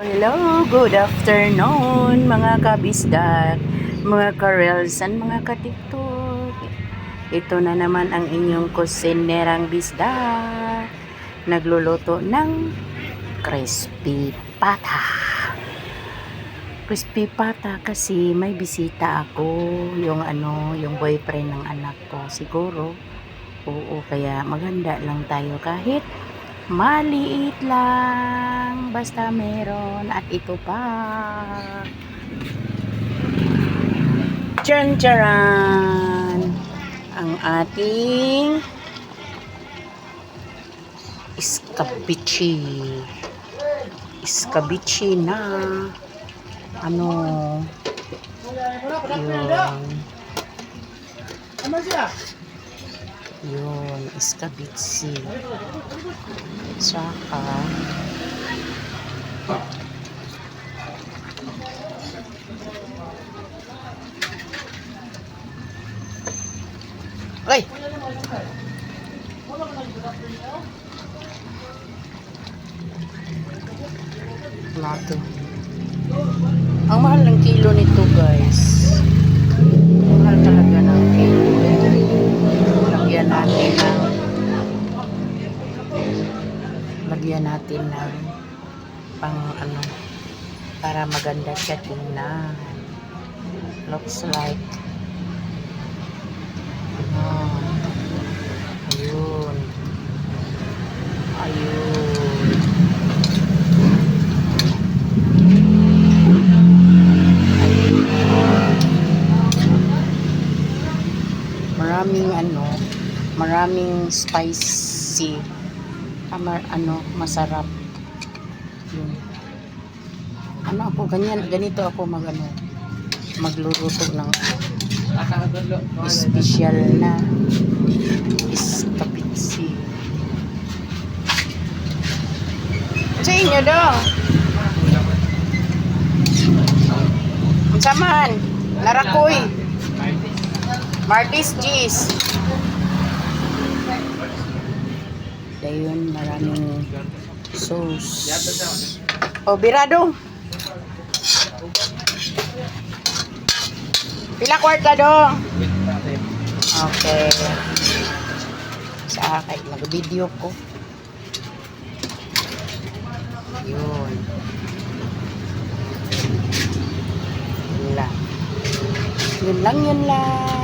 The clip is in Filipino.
Hello, good afternoon mga kabisdak, mga karelsan, mga katiktok. Ito na naman ang inyong kusinerang bisdak. Nagluluto ng crispy pata. Crispy pata kasi may bisita ako, yung ano, yung boyfriend ng anak ko. Siguro, oo, kaya maganda lang tayo kahit Maliit lang, basta meron at ito pa. Tcharan tcharan! Ang ating iskabichi. Iskabichi na ano yun yun iskabichi Saka Ay! Nato. Ang mahal ng kilo nito guys. Mahal talaga ng kilo. Lagyan natin ng lagyan natin ng pang ano para maganda siya tingnan. Looks like ah, ayun. Ayun. Maraming ano maraming spicy Ama, ano, masarap. Ano ako, ganyan, ganito ako mag, ano, magluluto ng special na iskapitsi. Sa inyo daw. Saman, larakoy. Martis cheese. Ayun, maraming sauce. O, birado. Pila kwarta do? Okay. Sa akin, nag-video ko. Yun. Yun lang. Yun lang, yun lang.